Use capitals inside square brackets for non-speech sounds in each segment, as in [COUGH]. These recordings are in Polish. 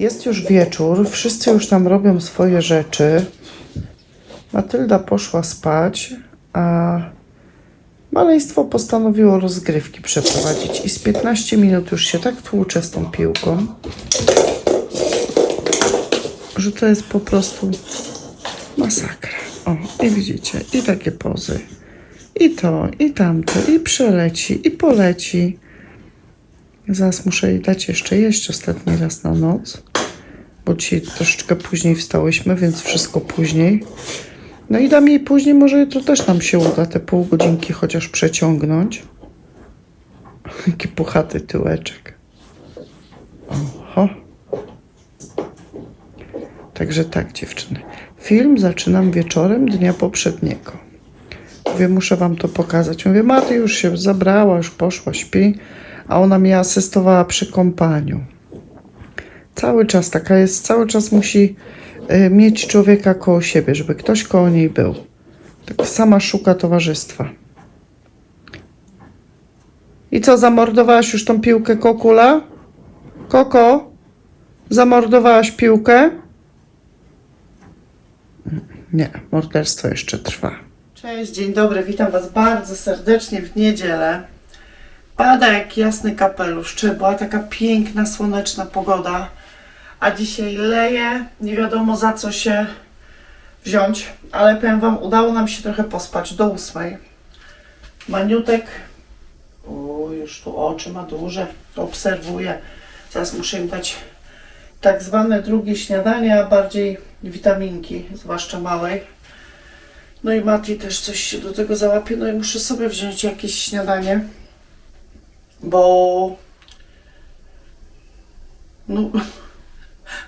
Jest już wieczór, wszyscy już tam robią swoje rzeczy. Matylda poszła spać, a maleństwo postanowiło rozgrywki przeprowadzić. I z 15 minut już się tak tłucze z tą piłką, że to jest po prostu masakra. O, i widzicie, i takie pozy. I to, i tamto, i przeleci, i poleci. Zaraz muszę jej dać jeszcze jeść ostatni raz na noc, bo dzisiaj troszeczkę później wstałyśmy, więc wszystko później. No i dam jej później, może jutro też nam się uda te pół godzinki chociaż przeciągnąć. [LAUGHS] Jaki puchaty tyłeczek. Oho. Także tak, dziewczyny. Film zaczynam wieczorem dnia poprzedniego. Mówię, muszę wam to pokazać. Mówię, Maty już się zabrała, już poszła, śpi, a ona mi asystowała przy kąpaniu. Cały czas taka jest, cały czas musi y, mieć człowieka koło siebie, żeby ktoś koło niej był. Tak sama szuka towarzystwa. I co, zamordowałaś już tą piłkę kokula? Koko? Zamordowałaś piłkę? Nie, morderstwo jeszcze trwa. Cześć, dzień dobry, witam Was bardzo serdecznie w niedzielę. Pada jak jasny kapelusz, czy była taka piękna, słoneczna pogoda, a dzisiaj leje, nie wiadomo za co się wziąć, ale powiem Wam, udało nam się trochę pospać do ósmej. Maniutek, o, już tu oczy ma duże, obserwuję. Zaraz muszę im dać tak zwane drugie śniadanie, a bardziej witaminki, zwłaszcza małej. No i Mati też coś się do tego załapie, no i muszę sobie wziąć jakieś śniadanie, bo no,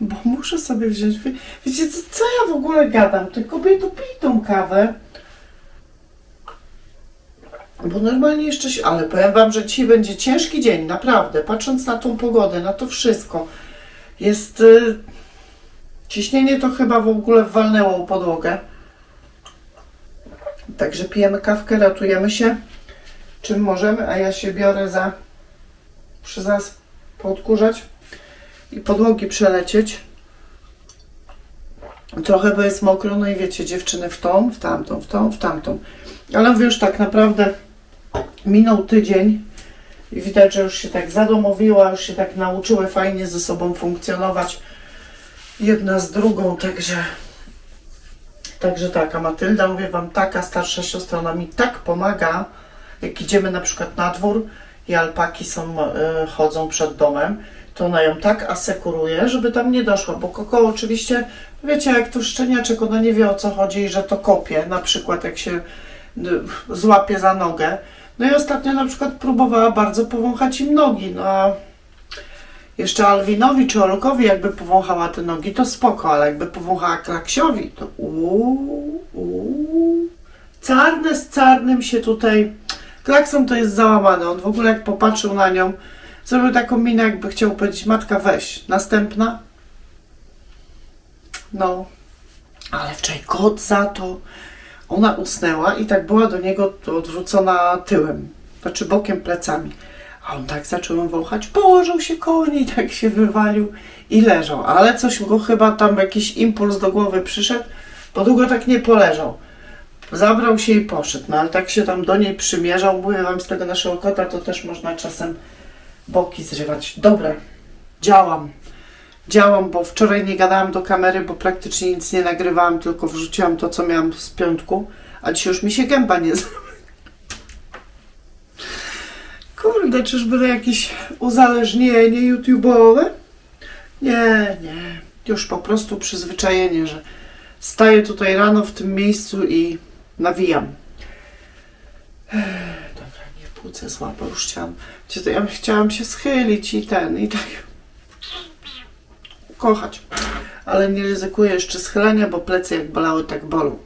bo muszę sobie wziąć, wie- wiecie co, co ja w ogóle gadam, ty kobieto pij tą kawę, bo normalnie jeszcze się, ale powiem wam, że dzisiaj będzie ciężki dzień, naprawdę, patrząc na tą pogodę, na to wszystko, jest, y, ciśnienie to chyba w ogóle walnęło u podłogę, Także pijemy kawkę, ratujemy się czym możemy, a ja się biorę za przy zaraz podkurzać i podłogi przelecieć. Trochę, bo jest mokro, no i wiecie, dziewczyny w tą, w tamtą, w tą, w tamtą. Ale mówię już tak naprawdę minął tydzień i widać, że już się tak zadomowiła, już się tak nauczyły fajnie ze sobą funkcjonować jedna z drugą, także Także tak, a Matylda, mówię Wam, taka starsza siostra, ona mi tak pomaga, jak idziemy na przykład na dwór i alpaki są, e, chodzą przed domem, to ona ją tak asekuruje, żeby tam nie doszła, bo koko oczywiście, wiecie, jak to szczeniaczek, ona nie wie o co chodzi i że to kopie, na przykład jak się y, złapie za nogę. No i ostatnio na przykład próbowała bardzo powąchać im nogi, no a jeszcze Alwinowi czy Olkowi jakby powąchała te nogi, to spoko, ale jakby powąchała Klaksiowi, to uuu, uuu. Czarne z czarnym się tutaj... Klakson to jest załamany, on w ogóle jak popatrzył na nią, zrobił taką minę jakby chciał powiedzieć, matka weź, następna. No, ale wczoraj kot za to, ona usnęła i tak była do niego odwrócona tyłem, znaczy bokiem plecami. A on tak zaczął ją wąchać, położył się koło niej, tak się wywalił i leżał. Ale coś go chyba tam jakiś impuls do głowy przyszedł, bo długo tak nie poleżał. Zabrał się i poszedł, no ale tak się tam do niej przymierzał. Mówię wam, z tego naszego kota to też można czasem boki zrywać. Dobra, działam. Działam, bo wczoraj nie gadałam do kamery, bo praktycznie nic nie nagrywałam, tylko wrzuciłam to, co miałam z piątku, a dzisiaj już mi się gęba nie z... Kurde, czyżby jakieś uzależnienie YouTube'owe? Nie, nie. Już po prostu przyzwyczajenie, że staję tutaj rano w tym miejscu i nawijam. Ech, Płucę złapę, już chciałam. Ja chciałam się schylić i ten, i tak kochać. Ale nie ryzykuję jeszcze schylenia, bo plecy jak bolały, tak bolą.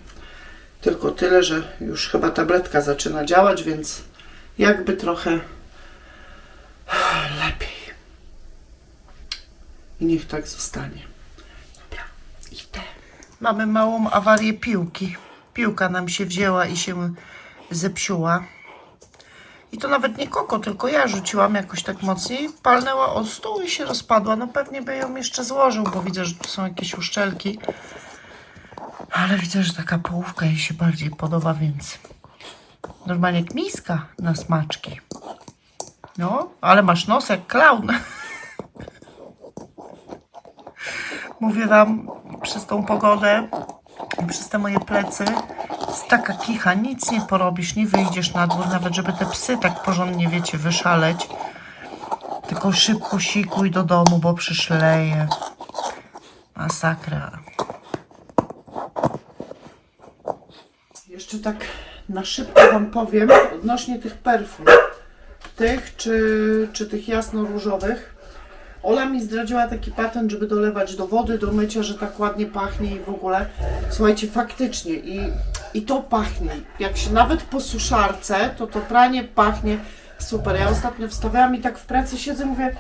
Tylko tyle, że już chyba tabletka zaczyna działać, więc jakby trochę lepiej. I niech tak zostanie. Dobra, idę. Mamy małą awarię piłki. Piłka nam się wzięła i się zepsuła. I to nawet nie koko, tylko ja rzuciłam jakoś tak mocniej. Palnęła o stół i się rozpadła. No pewnie by ją jeszcze złożył, bo widzę, że tu są jakieś uszczelki. Ale widzę, że taka połówka jej się bardziej podoba, więc normalnie jak miska na smaczki. No, ale masz nos jak klaun. [LAUGHS] Mówię wam, przez tą pogodę, przez te moje plecy, jest taka kicha, nic nie porobisz, nie wyjdziesz na dwór, nawet żeby te psy tak porządnie, wiecie, wyszaleć. Tylko szybko sikuj do domu, bo przyszleje. Masakra. Jeszcze tak na szybko Wam powiem odnośnie tych perfum. Tych czy, czy tych jasno-różowych. Ola mi zdradziła taki patent, żeby dolewać do wody, do mycia, że tak ładnie pachnie i w ogóle. Słuchajcie, faktycznie i, i to pachnie. Jak się nawet po suszarce, to to pranie pachnie super. Ja ostatnio wstawiałam i tak w pracy siedzę mówię,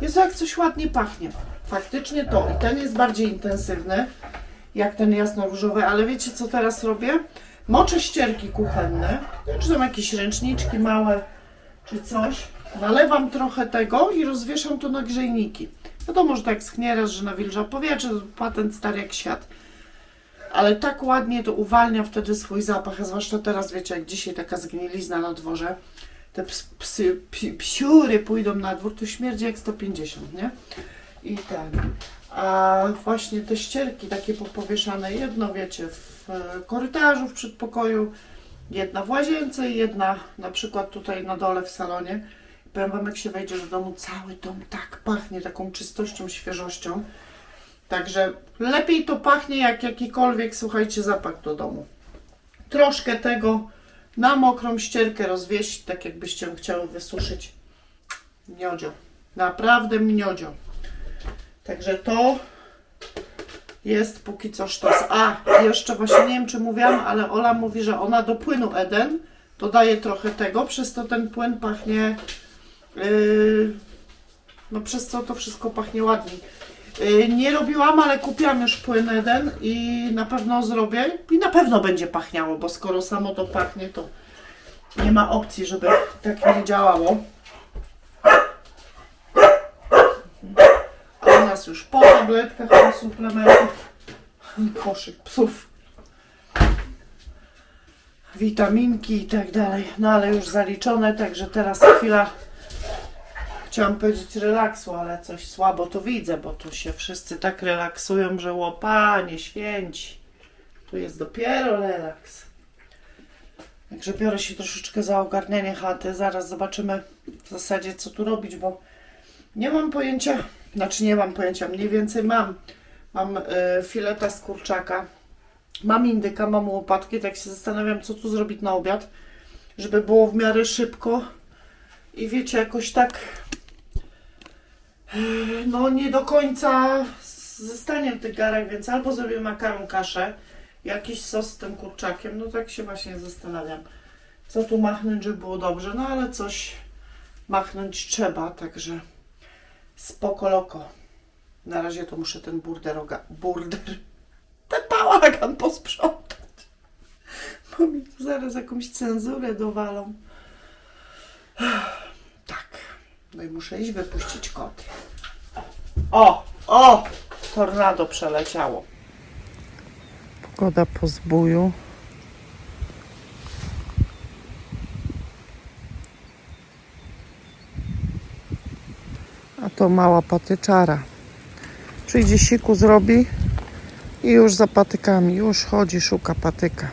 Jezu, jak coś ładnie pachnie. Faktycznie to. I ten jest bardziej intensywny, jak ten jasno-różowy, ale wiecie co teraz robię? Moczę ścierki kuchenne, czy tam jakieś ręczniczki małe, czy coś. Nalewam trochę tego i rozwieszam to na grzejniki. Wiadomo, że tak schnie raz, że nawilża powietrze, patent stary jak świat. Ale tak ładnie to uwalnia wtedy swój zapach, a zwłaszcza teraz, wiecie, jak dzisiaj taka zgnilizna na dworze, te ps, psy, psiury pójdą na dwór, to śmierdzi jak 150, nie? I ten. A właśnie te ścierki takie popowieszane, jedno wiecie, w e, korytarzu, w przedpokoju, jedna w łazience i jedna na przykład tutaj na dole w salonie. Powiem Wam, jak się wejdzie do domu, cały dom tak pachnie taką czystością, świeżością. Także lepiej to pachnie jak jakikolwiek, słuchajcie, zapach do domu. Troszkę tego na mokrą ścierkę rozwieść, tak jakbyście chciały wysuszyć. Miodzio. Naprawdę miodzio. Także to jest póki co sztos. A, jeszcze właśnie nie wiem, czy mówiłam, ale Ola mówi, że ona do płynu Eden dodaje trochę tego, przez to ten płyn pachnie. Yy, no, przez co to wszystko pachnie ładniej. Yy, nie robiłam, ale kupiłam już płyn Eden i na pewno zrobię. I na pewno będzie pachniało, bo skoro samo to pachnie, to nie ma opcji, żeby tak nie działało. A u nas już po tabletkach, po suplementach, koszyk psów, witaminki i tak dalej. No ale już zaliczone, także teraz chwila, chciałam powiedzieć relaksu, ale coś słabo to widzę, bo tu się wszyscy tak relaksują, że łopanie święci. Tu jest dopiero relaks. Także biorę się troszeczkę za ogarnianie chaty. Zaraz zobaczymy w zasadzie, co tu robić, bo nie mam pojęcia, znaczy nie mam pojęcia, mniej więcej mam. Mam y, fileta z kurczaka, mam indyka, mam łopatki, tak się zastanawiam, co tu zrobić na obiad, żeby było w miarę szybko. I wiecie, jakoś tak, no nie do końca ze staniem tych garek, więc albo zrobię makaron kaszę, jakiś sos z tym kurczakiem, no tak się właśnie zastanawiam, co tu machnąć, żeby było dobrze, no ale coś machnąć trzeba, także spoko loko. Na razie to muszę ten burder, burder, [LAUGHS] ten bałagan posprzątać, bo mi tu zaraz jakąś cenzurę dowalą. No i muszę iść wypuścić koty. O, o, tornado przeleciało. Pogoda po zbóju. A to mała patyczara. Przyjdzie siku, zrobi i już za patykami, już chodzi, szuka patyka.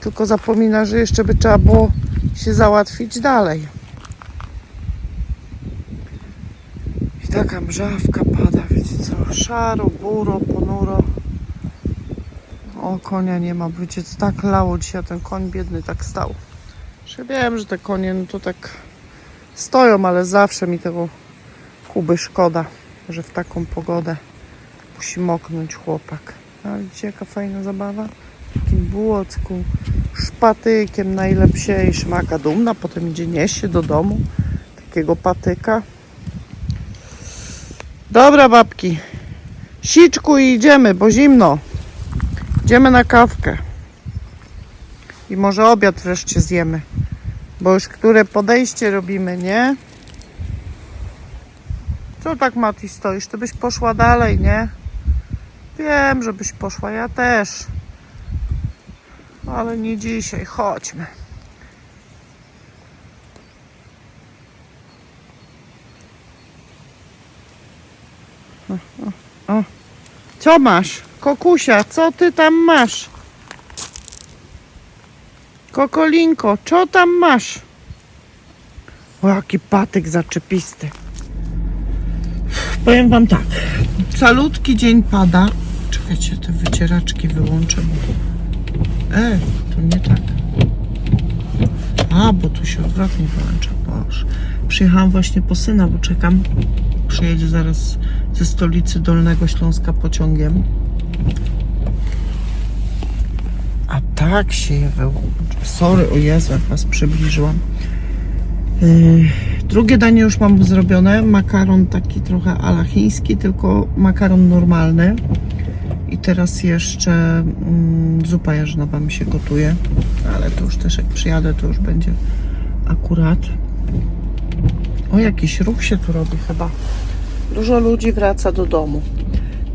Tylko zapomina, że jeszcze by trzeba było się załatwić dalej. I taka mrzawka pada, wiecie co, szaro, buro, ponuro. O, konia nie ma, wiecie, co tak lało dzisiaj, ten koń biedny tak stał. Wiem, że te konie no to tak stoją, ale zawsze mi tego Kuby szkoda, że w taką pogodę musi moknąć chłopak. A widzicie, jaka fajna zabawa? W takim błocku, szpatykiem najlepszejszym. Aka dumna, potem idzie niesie do domu takiego patyka. Dobra, babki, siczku i idziemy, bo zimno. Idziemy na kawkę. I może obiad wreszcie zjemy. Bo już które podejście robimy, nie? Co tak Mati stoisz? Ty byś poszła dalej, nie? Wiem, żebyś poszła, ja też. Ale nie dzisiaj, chodźmy. O, o, o. Co masz? Kokusia, co ty tam masz? Kokolinko, co tam masz? O, jaki patyk zaczepisty. Powiem wam tak. Calutki dzień pada. Czekajcie, te wycieraczki wyłączę. Bo... E, to nie tak. A, bo tu się odwrotnie wyłącza. Boże. Przyjechałam właśnie po syna, bo czekam. Przyjedzie zaraz ze stolicy Dolnego Śląska pociągiem. A tak się je wyłącza. Sorry, o Jezu, jak was przybliżyłam. Yy, drugie danie już mam zrobione. Makaron taki trochę ala chiński, tylko makaron normalny. I teraz jeszcze mm, zupa jarzynowa mi się gotuje. Ale to już też jak przyjadę, to już będzie akurat. O, jakiś ruch się tu robi chyba. Dużo ludzi wraca do domu.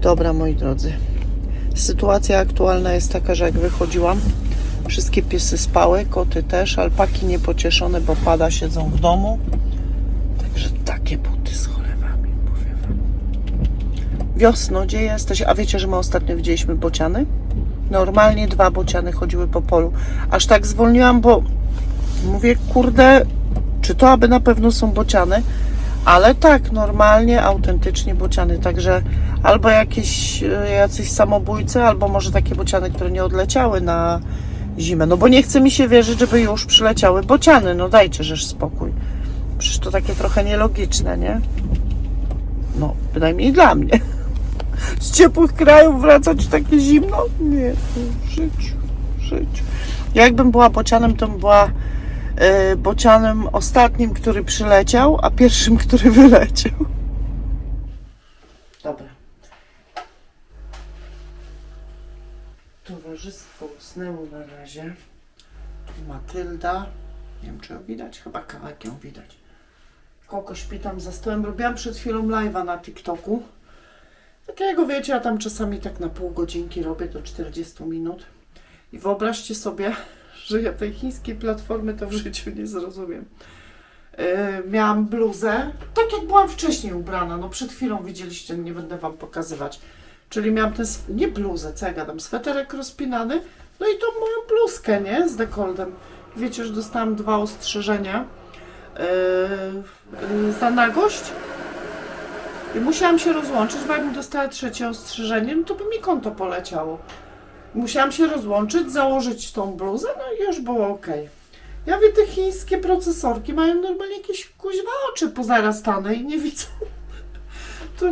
Dobra, moi drodzy. Sytuacja aktualna jest taka, że jak wychodziłam, wszystkie piesy spały, koty też, alpaki niepocieszone, bo pada, siedzą w domu. Także takie buty z cholewami, powiem wam. Wiosno, gdzie jesteś? A wiecie, że my ostatnio widzieliśmy bociany? Normalnie dwa bociany chodziły po polu. Aż tak zwolniłam, bo mówię, kurde, czy to aby na pewno są bociany? Ale tak, normalnie, autentycznie bociany. Także albo jakieś e, jacyś samobójcy, albo może takie bociany, które nie odleciały na zimę. No bo nie chce mi się wierzyć, żeby już przyleciały bociany. No dajcie żeż spokój. Przecież to takie trochę nielogiczne, nie? No, bynajmniej dla mnie. [LAUGHS] Z ciepłych krajów wracać takie zimno? Nie, w życiu, w życiu. Jakbym była bocianem, to bym była bocianem ostatnim, który przyleciał, a pierwszym, który [LAUGHS] wyleciał. Dobra. Towarzystwo usnęło na razie. Matylda. Nie wiem, czy ją widać. Chyba kawałek ją widać. Koko śpi tam za stołem. Robiłam przed chwilą live'a na TikToku. Takiego wiecie, ja tam czasami tak na pół godzinki robię do 40 minut. I wyobraźcie sobie, że ja tej chińskiej platformy to w życiu nie zrozumiem. Yy, miałam bluzę, tak jak byłam wcześniej ubrana, no przed chwilą widzieliście, nie będę wam pokazywać. Czyli miałam ten, nie bluzę, co ja gadam, sweterek rozpinany, no i tą moją bluzkę, nie, z dekoltem. Wiecie, że dostałam dwa ostrzeżenia yy, za nagość i musiałam się rozłączyć, bo jakbym dostała trzecie ostrzeżenie, no to by mi konto poleciało. Musiałam się rozłączyć, założyć tą bluzę, no i już było ok. Ja wiem, te chińskie procesorki mają normalnie jakieś kuźwa oczy pozarastane i nie widzą. [LAUGHS] To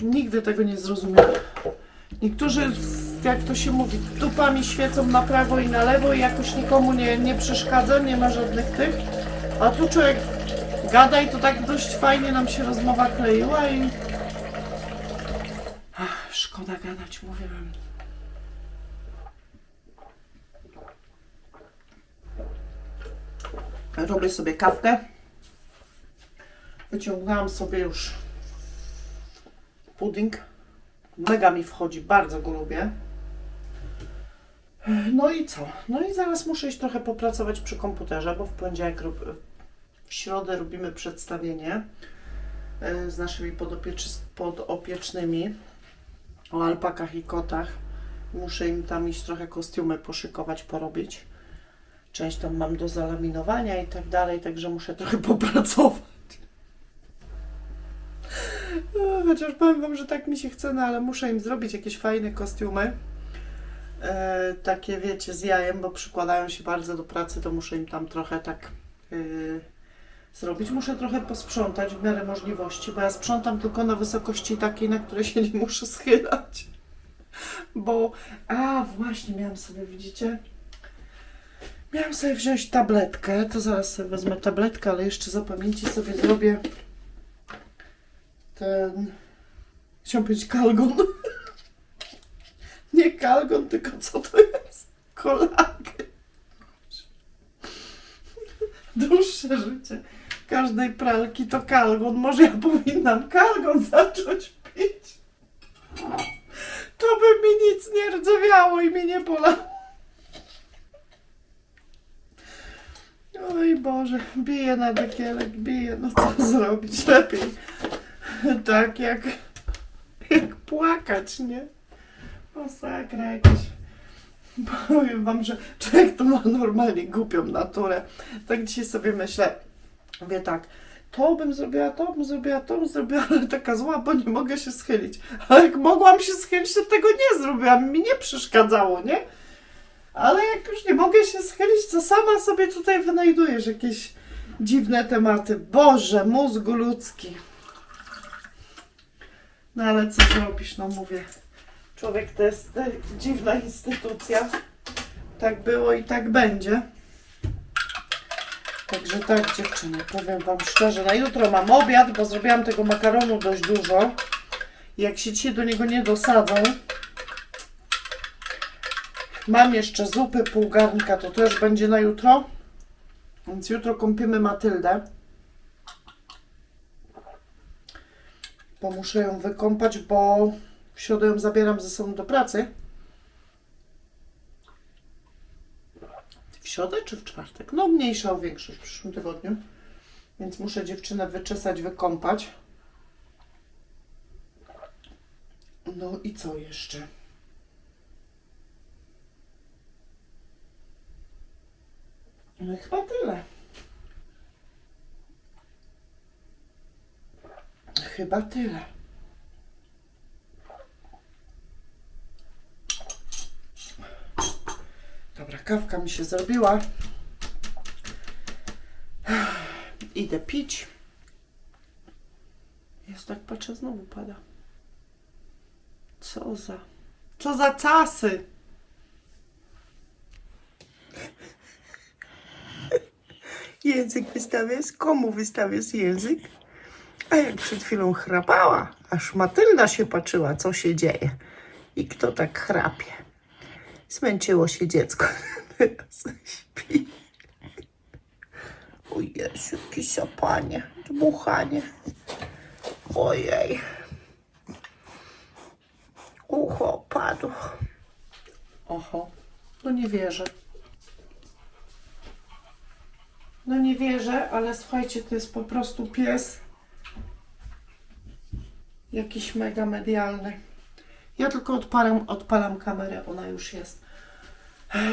nigdy tego nie zrozumiem. Niektórzy, jak to się mówi, dupami świecą na prawo i na lewo i jakoś nikomu nie, nie przeszkadza, nie ma żadnych tych. A tu człowiek gada i to tak dość fajnie nam się rozmowa kleiła i... Ach, szkoda gadać, mówię wam. Robię sobie kawkę. Wyciągnęłam sobie już pudding. Mega mi wchodzi, bardzo go lubię. No i co? No i zaraz muszę iść trochę popracować przy komputerze, bo w poniedziałek, w środę robimy przedstawienie e, z naszymi podopiecz- podopiecznymi o alpakach i kotach. Muszę im tam iść trochę kostiumy poszykować, porobić. Część tam mam do zalaminowania i tak dalej, także muszę trochę [LAUGHS] popracować. E, Chociaż powiem Wam, że tak mi się chce, no ale muszę im zrobić jakieś fajne kostiumy. E, takie wiecie, z jajem, bo przykładają się bardzo do pracy, to muszę im tam trochę tak e, zrobić. Muszę trochę posprzątać w miarę możliwości, bo ja sprzątam tylko na wysokości takiej, na której się nie muszę schylać. Bo, a właśnie, miałam sobie, widzicie, Miałam sobie wziąć tabletkę, to zaraz sobie wezmę tabletkę, ale jeszcze za pamięci sobie zrobię ten... Chciałam powiedzieć kalgon. [LAUGHS] Nie kalgon, tylko co to jest? Kolagen. [LAUGHS] dłuższe życie każdej pralki to kalgon. Może ja powinnam kalgon [LAUGHS] zacząć pić. To by mi nic nie rdzewiało i mi nie bolało. Oj Boże, bije na dekielek, bije, no co zrobić lepiej. Tak jak, jak płakać, nie? Masakra jakaś. Powiem wam, że człowiek to ma normalnie głupią naturę. Tak dzisiaj sobie myślę, mówię tak, to bym zrobiła, to bym zrobiła, to bym zrobiła, ale taka zła, bo nie mogę się schylić. Ale jak mogłam się schylić, to tego nie zrobiłam, mi nie przeszkadzało, nie? Ale jak już nie mogę się schylić, to sama sobie tutaj wynajdujesz jakieś dziwne tematy. Boże, mózgu ludzki. No ale co zrobisz, no mówię. Człowiek to jest e, dziwna instytucja. Tak było i tak będzie. Także tak, dziewczyny, powiem Wam szczerze, na jutro mam obiad, bo zrobiłam tego makaronu dość dużo. Jak się dzisiaj do niego nie dosadzą, mam jeszcze zupy pół garnka, to też będzie na jutro. Więc jutro kąpimy Matyldę. Bo muszę ją wykąpać, bo w środę ją zabieram ze sobą do pracy. W środę czy w czwartek? No mniejsza o większość w przyszłym tygodniu. Więc muszę dziewczynę wyczesać, wykąpać. No i co jeszcze? No chyba tyle. Chyba tyle. Dobra, kawka mi się zrobiła. Idę pić. Jest tak, patrzę, znowu pada. Co za... Co za casy! Język wystawiasz? Komu wystawiasz język? A jak przed chwilą chrapała, aż Matylda się patrzyła, co się dzieje i kto tak chrapie. Zmęczyło się dziecko, [LAUGHS] teraz śpi. O Jezu, sapanie, dmuchanie. Ojej. Ucho padło. Oho, no nie wierzę. No nie wierzę, ale słuchajcie, to jest po prostu pies jakiś mega medialny. Ja tylko odpalam, odpalam kamerę, ona już jest.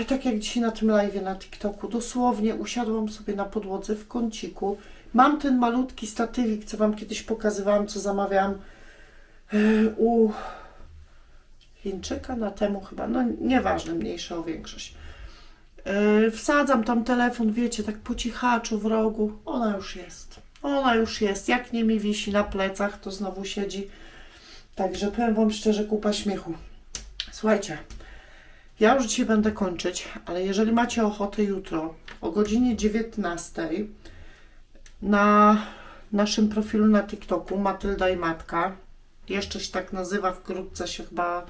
Tak jak dzisiaj na tym live na TikToku, dosłownie usiadłam sobie na podłodze w kąciku. Mam ten malutki statywik, co Wam kiedyś pokazywałam, co zamawiałam u Chińczyka na temu chyba, no nieważne, mniejsza o większość. Yy, wsadzam tam telefon, wiecie, tak po cichaczu w rogu. Ona już jest. Ona już jest. Jak nie mi wisi na plecach, to znowu siedzi. Także powiem Wam szczerze, kupa śmiechu. Słuchajcie, ja już dzisiaj będę kończyć, ale jeżeli macie ochotę jutro o godzinie 19 na naszym profilu na TikToku Matylda i Matka, jeszcze się tak nazywa, wkrótce się chyba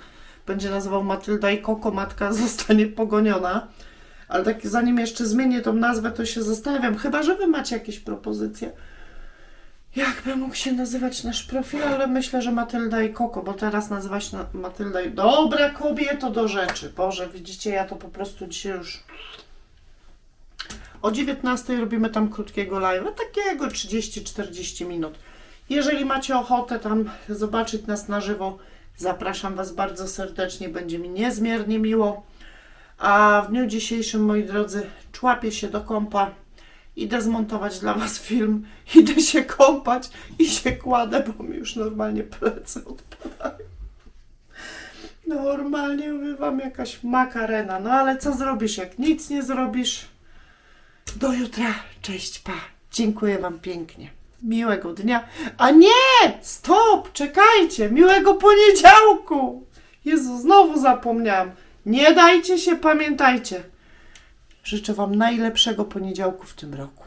będzie nazywał Matylda i Koko, matka [LAUGHS] zostanie pogoniona. Ale tak zanim jeszcze zmienię tą nazwę, to się zastanawiam, chyba że Wy macie jakieś propozycje. Jakby mógł się nazywać nasz profil, ale myślę, że Matylda i Koko, bo teraz nazywa się Matylda i... Dobra kobieto do rzeczy. Boże, widzicie, ja to po prostu dzisiaj już... O 19 robimy tam krótkiego live'a, takiego 30-40 minut. Jeżeli macie ochotę tam zobaczyć nas na żywo, zapraszam Was bardzo serdecznie, będzie mi niezmiernie miło. A w dniu dzisiejszym, moi drodzy, człapię się do kąpa, idę zmontować dla Was film, [LAUGHS] idę się kąpać i się kładę, bo mi już normalnie plecy odpadają. Normalnie Wam jakaś makarena, no ale co zrobisz, jak nic nie zrobisz? Do jutra, cześć, pa. Dziękuję Wam pięknie. Miłego dnia. A nie! Stop! Czekajcie! Miłego poniedziałku! Jezu, znowu zapomniałam. Nie dajcie się, pamiętajcie. Życzę Wam najlepszego poniedziałku w tym roku.